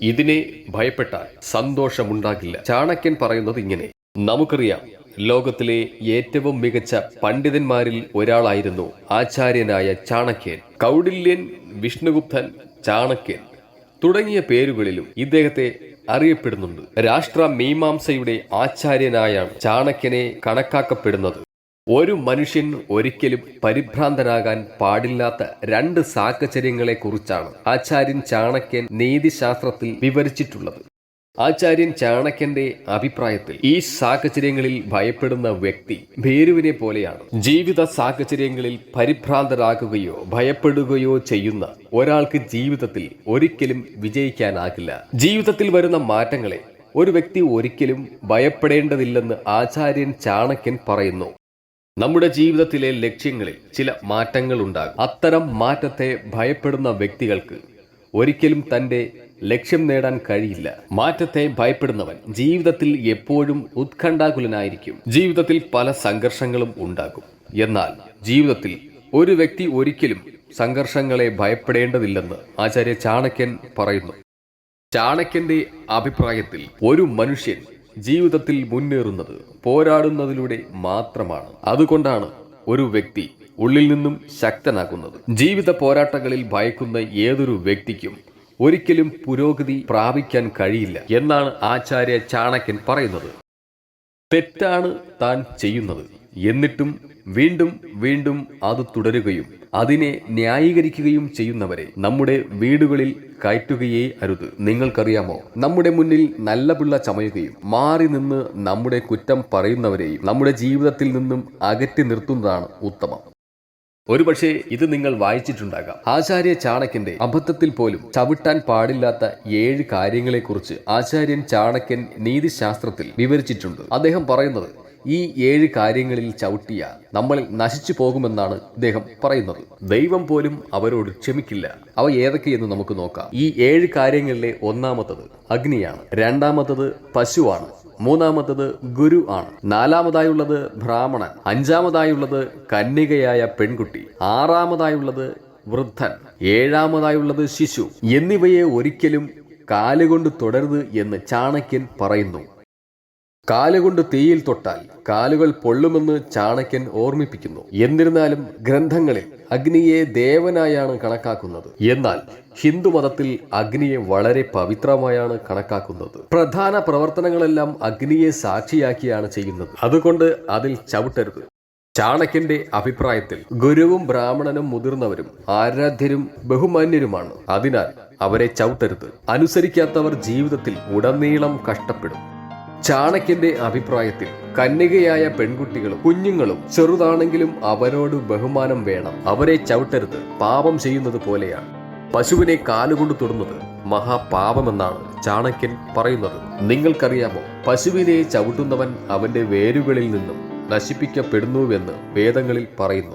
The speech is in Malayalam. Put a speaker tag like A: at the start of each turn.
A: ഇതിനെ ഭയപ്പെട്ടാൽ സന്തോഷമുണ്ടാകില്ല. ചാണക്യൻ പറയുന്നത് ഇങ്ങനെ നമുക്കറിയാം ലോകത്തിലെ ഏറ്റവും മികച്ച പണ്ഡിതന്മാരിൽ ഒരാളായിരുന്നു ആചാര്യനായ ചാണക്യൻ. കൗടില്യൻ വിഷ്ണുഗുപ്തൻ ചാണക്യൻ തുടങ്ങിയ പേരുകളിലും ഇദ്ദേഹത്തെ അറിയപ്പെടുന്നുണ്ട്. രാഷ്ട്ര മീമാംസയുടെ ആചാര്യനായാണ് ചാണക്യനെ കണക്കാക്കപ്പെടുന്നത്. ഒരു മനുഷ്യൻ ഒരിക്കലും പരിഭ്രാന്തനാകാൻ പാടില്ലാത്ത രണ്ട് സാഹചര്യങ്ങളെക്കുറിച്ചാണ് ആചാര്യൻ ചാണക്യൻ നീതിശാസ്ത്രത്തിൽ വിവരിച്ചിട്ടുള്ളത്. ആചാര്യൻ ചാണക്യന്റെ അഭിപ്രായത്തിൽ ഈ സാഹചര്യങ്ങളിൽ ഭയപ്പെടുന്ന വ്യക്തി ഭേരുവിനെ പോലെയാണ്. ജീവിത സാഹചര്യങ്ങളിൽ പരിഭ്രാന്തരാകുകയോ ഭയപ്പെടുകയോ ചെയ്യുന്ന ഒരാൾക്ക് ജീവിതത്തിൽ ഒരിക്കലും വിജയിക്കാനാകില്ല. ജീവിതത്തിൽ വരുന്ന മാറ്റങ്ങളെ ഒരു വ്യക്തി ഒരിക്കലും ഭയപ്പെടേണ്ടതില്ലെന്ന് ആചാര്യൻ ചാണക്യൻ പറയുന്നു. നമ്മുടെ ജീവിതത്തിലെ ലക്ഷ്യങ്ങളിൽ ചില മാറ്റങ്ങൾ ഉണ്ടാകും. അത്തരം മാറ്റത്തെ ഭയപ്പെടുന്ന വ്യക്തികൾക്ക് ഒരിക്കലും തന്റെ ലക്ഷ്യം നേടാൻ കഴിയില്ല. മാറ്റത്തെ ഭയപ്പെടുന്നവൻ ജീവിതത്തിൽ എപ്പോഴും ഉത്കണ്ഠാകുലനായിരിക്കും. ജീവിതത്തിൽ പല സംഘർഷങ്ങളും ഉണ്ടാകും. എന്നാൽ ജീവിതത്തിൽ ഒരു വ്യക്തി ഒരിക്കലും സംഘർഷങ്ങളെ ഭയപ്പെടേണ്ടതില്ലെന്ന് ആചാര്യ ചാണക്യൻ പറയുന്നു. ചാണക്യന്റെ അഭിപ്രായത്തിൽ ഒരു മനുഷ്യൻ ജീവിതത്തിൽ മുന്നേറുന്നത് പോരാടുന്നതിലൂടെ മാത്രമാണ്. അതുകൊണ്ടാണ് ഒരു വ്യക്തി ഉള്ളിൽ നിന്നും ശക്തനാക്കുന്നത് ജീവിത പോരാട്ടങ്ങളിൽ ഭയക്കുന്ന ഏതൊരു വ്യക്തിക്കും ഒരിക്കലും പുരോഗതി പ്രാപിക്കാൻ കഴിയില്ല എന്നാണ് ആചാര്യ ചാണക്യൻ പറയുന്നത്. തെറ്റാണ് താൻ ചെയ്യുന്നത്. എന്നിട്ടും വീണ്ടും വീണ്ടും അത് തുടരുകയും അതിനെ ന്യായീകരിക്കുകയും ചെയ്യുന്നവരെ നമ്മുടെ വീടുകളിൽ കയറ്റുകയേ അരുത്. നിങ്ങൾക്കറിയാമോ? നമ്മുടെ മുന്നിൽ നല്ല പിള്ള ചമയുകയും മാറി നിന്ന് നമ്മുടെ കുറ്റം പറയുന്നവരെയും നമ്മുടെ ജീവിതത്തിൽ നിന്നും അകറ്റി നിർത്തുന്നതാണ് ഉത്തമം. ഒരുപക്ഷെ ഇത് നിങ്ങൾ വായിച്ചിട്ടുണ്ടാകാം. ആചാര്യ ചാണക്യന്റെ അബദ്ധത്തിൽ പോലും ചവിട്ടാൻ പാടില്ലാത്ത ഏഴ് കാര്യങ്ങളെക്കുറിച്ച് ആചാര്യൻ ചാണക്യൻ നീതിശാസ്ത്രത്തിൽ വിവരിച്ചിട്ടുണ്ട്. അദ്ദേഹം പറയുന്നത് ഈ ഏഴ് കാര്യങ്ങളിൽ ചവിട്ടിയ നമ്മൾ നശിച്ചു പോകുമെന്നാണ് അദ്ദേഹം പറയുന്നത്. ദൈവം പോലും അവരോട് ക്ഷമിക്കില്ല. അവ ഏതൊക്കെയെന്ന് നമുക്ക് നോക്കാം. ഈ ഏഴ് കാര്യങ്ങളിലെ ഒന്നാമത്തത് അഗ്നിയാണ്. രണ്ടാമത്തത് പശുവാണ്. മൂന്നാമത്തത് ഗുരു ആണ്. നാലാമതായുള്ളത് ബ്രാഹ്മണൻ. അഞ്ചാമതായുള്ളത് കന്യകയായ പെൺകുട്ടി. ആറാമതായുള്ളത് വൃദ്ധൻ. ഏഴാമതായുള്ളത് ശിശു. എന്നിവയെ ഒരിക്കലും കാലുകൊണ്ട് തുടരുത് എന്ന് ചാണക്യൻ പറയുന്നു. കാലുകൊണ്ട് തീയിൽ തൊട്ടാൽ കാലുകൾ പൊള്ളുമെന്ന് ചാണക്യൻ ഓർമ്മിപ്പിക്കുന്നു. എന്നിരുന്നാലും ഗ്രന്ഥങ്ങളിൽ അഗ്നിയെ ദേവനായാണ് കണക്കാക്കുന്നത്. എന്നാൽ ഹിന്ദുമതത്തിൽ അഗ്നിയെ വളരെ പവിത്രമായാണ് കണക്കാക്കുന്നത്. പ്രധാന പ്രവർത്തനങ്ങളെല്ലാം അഗ്നിയെ സാക്ഷിയാക്കിയാണ് ചെയ്യുന്നത്. അതുകൊണ്ട് അതിൽ ചവിട്ടരുത്. ചാണക്യന്റെ അഭിപ്രായത്തിൽ ഗുരുവും ബ്രാഹ്മണനും മുതിർന്നവരും ആരാധ്യരും ബഹുമാന്യരുമാണ്. അതിനാൽ അവരെ ചവിട്ടരുത്. അനുസരിക്കാത്തവർ ജീവിതത്തിൽ ഉടനീളം കഷ്ടപ്പെടും. ചാണക്യന്റെ അഭിപ്രായത്തിൽ കന്യകയായ പെൺകുട്ടികളും കുഞ്ഞുങ്ങളും ചെറുതാണെങ്കിലും അവരോട് ബഹുമാനം വേണം. അവരെ ചവിട്ടരുത്. പാപം ചെയ്യുന്നത് പോലെയാണ്. പശുവിനെ കാലുകൊണ്ട് തൊടുന്നത് മഹാപാപമെന്നാണ് ചാണക്യൻ പറയുന്നത്. നിങ്ങൾക്കറിയാമോ പശുവിനെ ചവിട്ടുന്നവൻ അവന്റെ വേരുകളിൽ നിന്നും നശിപ്പിക്കപ്പെടുന്നുവെന്ന് വേദങ്ങളിൽ പറയുന്നു.